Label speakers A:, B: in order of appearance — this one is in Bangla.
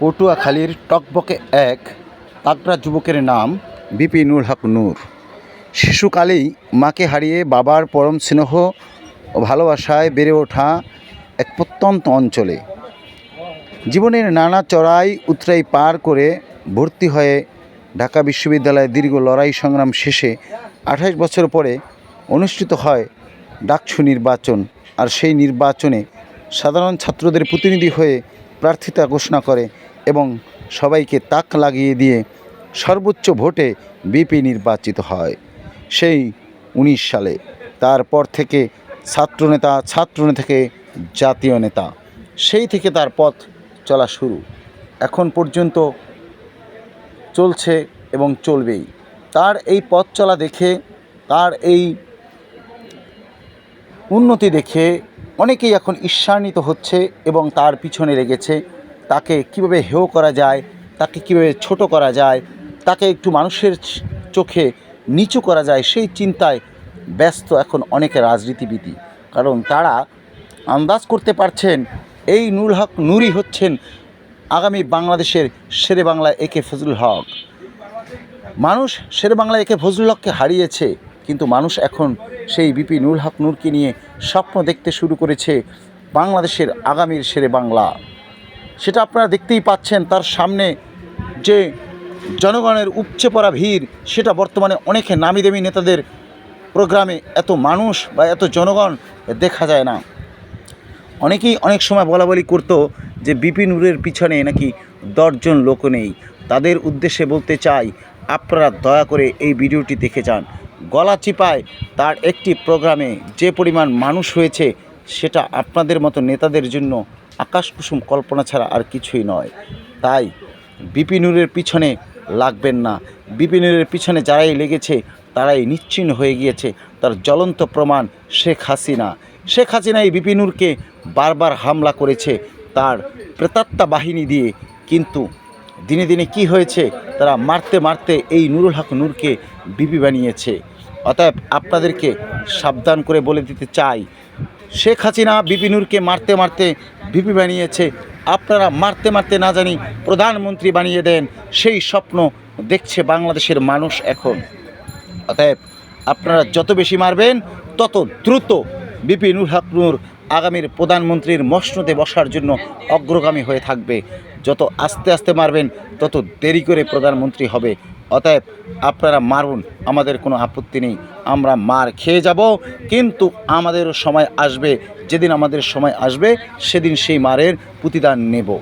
A: পটুয়াখালীর টকবকে এক তাগড়া যুবকের নাম বিপি বিপিনুল হক নূর। শিশুকালেই মাকে হারিয়ে বাবার পরম স্নেহ ও ভালোবাসায় বেড়ে ওঠা এক প্রত্যন্ত অঞ্চলে। জীবনের নানা চড়াই উতরাই পার করে ভর্তি হয়ে ঢাকা বিশ্ববিদ্যালয়ে দীর্ঘ লড়াই সংগ্রাম শেষে আঠাশ বছর পরে অনুষ্ঠিত হয় ডাকসু নির্বাচন। আর সেই নির্বাচনে সাধারণ ছাত্রদের প্রতিনিধি হয়ে প্রার্থিতা ঘোষণা করে এবং সবাইকে তাক লাগিয়ে দিয়ে সর্বোচ্চ ভোটে বিপি নির্বাচিত হয়। সেই উনিশ সালে। তারপর থেকে ছাত্রনেতা ছাত্রনেতা থেকে জাতীয় নেতা। সেই থেকে তার পথ চলা শুরু। এখন পর্যন্ত চলছে এবং চলবেই। তার এই পথ চলা দেখে, তার এই উন্নতি দেখে অনেকেই এখন ঈর্ষান্বিত হচ্ছে এবং তার পিছনে লেগেছে। তাকে কীভাবে হেয় করা যায়, তাকে কীভাবে ছোট করা যায়, তাকে একটু মানুষের চোখে নিচু করা যায়, সেই চিন্তায় ব্যস্ত এখন অনেকে রাজনীতিবিদই। কারণ তারা আন্দাজ করতে পারছেন, এই নুর হক নুরই হচ্ছেন আগামী বাংলাদেশের শেরে বাংলা একে ফজলুল হক। মানুষ শেরে বাংলা একে ফজলুল হককে হারিয়েছে। কিন্তু মানুষ এখন সেই বিপি নুর হক নূরকে নিয়ে স্বপ্ন দেখতে শুরু করেছে বাংলাদেশের আগামীর সেরে বাংলা। সেটা আপনারা দেখতেই পাচ্ছেন, তার সামনে যে জনগণের উপচে পড়া ভিড়, সেটা বর্তমানে অনেকে নামি দামি নেতাদের প্রোগ্রামে এত মানুষ বা এত জনগণ দেখা যায় না। অনেকেই অনেক সময় বলা বলি করতো যে বিপি বিপিনুরের পিছনে নাকি দশজন লোক নেই। তাদের উদ্দেশ্যে বলতে চাই, আপনারা দয়া করে এই ভিডিওটি দেখে যান। গলা চিপায় তার একটি প্রোগ্রামে যে পরিমাণ মানুষ হয়েছে, সেটা আপনাদের মতো নেতাদের জন্য আকাশ কুসুম কল্পনা ছাড়া আর কিছুই নয়। তাই বিপিনুরের পিছনে লাগবেন না। বিপিনুরের পিছনে যারাই লেগেছে, তারাই নিশ্চিহ্ন হয়ে গিয়েছে। তার জ্বলন্ত প্রমাণ শেখ হাসিনা। শেখ হাসিনা এই বিপিনুরকে বারবার হামলা করেছে। তার প্রেতাত্মা বাহিনী দিয়ে। কিন্তু দিনে দিনে কি হয়েছে, তারা মারতে মারতে এই নুরুল হক নূরকে বিপি বানিয়েছে। অতএব আপনাদেরকে সাবধান করে বলে দিতে চাই, শেখ হাসিনা বিপিনুরকে মারতে মারতে বিপি বানিয়েছে। আপনারা মারতে মারতে না জানি প্রধানমন্ত্রী বানিয়ে দেন, সেই স্বপ্ন দেখছে বাংলাদেশের মানুষ এখন। অতএব আপনারা যত বেশি মারবেন, তত দ্রুত বিপিনুর হক নূর আগামীর প্রধানমন্ত্রীর মসনদে বসার জন্য অগ্রগামী হয়ে থাকবে। যত আস্তে আস্তে মারবেন, তত দেরি করে প্রধানমন্ত্রী হবে। অতএব আপনারা মারুন, আমাদের কোনো আপত্তি নেই। আমরা মার খেয়ে যাব, কিন্তু আমাদেরও সময় আসবে। যেদিন আমাদের সময় আসবে, সেদিন সেই মারের প্রতিদান নেব।